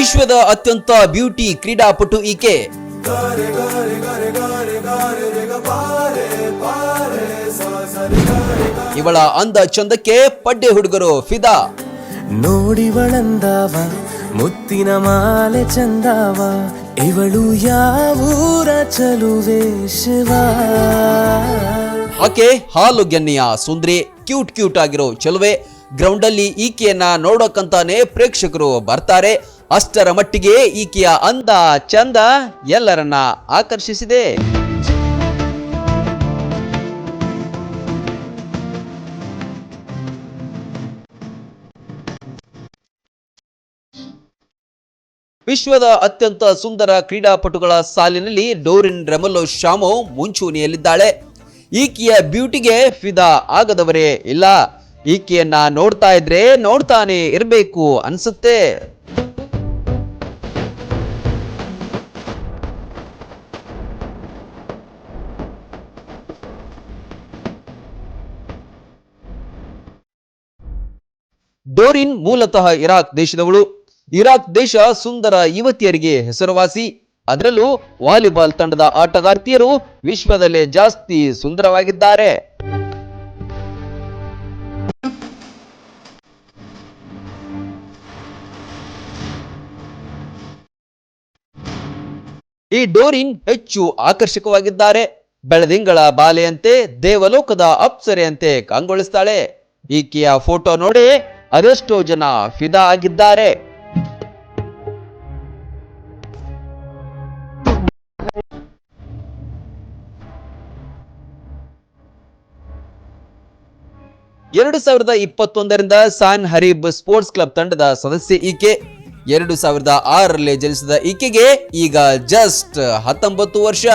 ವಿಶ್ವದ ಅತ್ಯಂತ ಬ್ಯೂಟಿ ಕ್ರೀಡಾಪಟು ಈಕೆ. ಇವಳ ಅಂದ ಚಂದಕ್ಕೆ ಪಡ್ಡೆ ಹುಡುಗರು ಫಿದಾ. ನೋಡಿವಳಂದಾವ ಮುತ್ತಿನ ಮಾಲೆ ಚಂದಾವ ಇವಳು ಯಾವೂರ ಚಲುವೆ ಶಿವ ಆಕೆ ಹಾಲು ಗೆನ್ನೆಯ ಸುಂದ್ರಿ ಕ್ಯೂಟ್ ಕ್ಯೂಟ್ ಆಗಿರೋ ಚಲುವೆ. ಗ್ರೌಂಡ್ ಅಲ್ಲಿ ಈಕೆಯನ್ನ ನೋಡೋಕಂತಾನೆ ಪ್ರೇಕ್ಷಕರು ಬರ್ತಾರೆ. ಅಷ್ಟರ ಮಟ್ಟಿಗೆ ಈಕೆಯ ಅಂದ ಚಂದ ಎಲ್ಲರನ್ನ ಆಕರ್ಷಿಸಿದೆ. ವಿಶ್ವದ ಅತ್ಯಂತ ಸುಂದರ ಕ್ರೀಡಾಪಟುಗಳ ಸಾಲಿನಲ್ಲಿ ಡೋರಿನ್ ರೆಮಲೋ ಶಾಮೋ ಮುಂಚೂಣಿಯಲ್ಲಿದ್ದಾಳೆ. ಈಕೆಯ ಬ್ಯೂಟಿಗೆ ಫಿದಾ ಆಗದವರೇ ಇಲ್ಲ. ಈಕೆಯನ್ನ ನೋಡ್ತಾ ಇದ್ರೆ ನೋಡ್ತಾನೆ ಇರಬೇಕು ಅನ್ಸುತ್ತೆ. ಡೋರಿನ್ ಮೂಲತಃ ಇರಾಕ್ ದೇಶದವಳು. ಇರಾಕ್ ದೇಶ ಸುಂದರ ಯುವತಿಯರಿಗೆ ಹೆಸರುವಾಸಿ. ಅದರಲ್ಲೂ ವಾಲಿಬಾಲ್ ತಂಡದ ಆಟಗಾರ್ತಿಯರು ವಿಶ್ವದಲ್ಲೇ ಜಾಸ್ತಿ ಸುಂದರವಾಗಿದ್ದಾರೆ. ಈ ಡೋರಿನ್ ಹೆಚ್ಚು ಆಕರ್ಷಕವಾಗಿದ್ದಾರೆ. ಬೆಳದಿಂಗಳ ಬಾಲೆಯಂತೆ, ದೇವಲೋಕದ ಅಪ್ಸರೆಯಂತೆ ಕಂಗೊಳಿಸ್ತಾಳೆ. ಈಕೆಯ ಫೋಟೋ ನೋಡಿ ಅದೆಷ್ಟೋ ಜನ ಫಿದಾ ಆಗಿದ್ದಾರೆ. ಎರಡು ಸಾವಿರದ ಇಪ್ಪತ್ತೊಂದರಿಂದ ಸಾನ್ ಹರೀಬ್ ಸ್ಪೋರ್ಟ್ಸ್ ಕ್ಲಬ್ ತಂಡದ ಸದಸ್ಯ ಈಕೆ. ಎರಡು ಸಾವಿರದ ಆರರಲ್ಲಿ ಜನಿಸಿದ ಈಕೆಗೆ ಈಗ ಜಸ್ಟ್ ಹತ್ತೊಂಬತ್ತು ವರ್ಷ.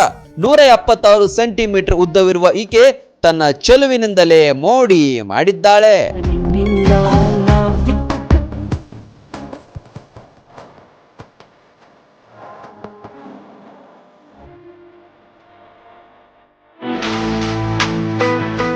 ನೂರ ಎಪ್ಪತ್ತಾರು ಸೆಂಟಿಮೀಟರ್ ಉದ್ದವಿರುವ ಈಕೆ ತನ್ನ ಚೆಲುವಿನಿಂದಲೇ ಮೋಡಿ ಮಾಡಿದ್ದಾಳೆ.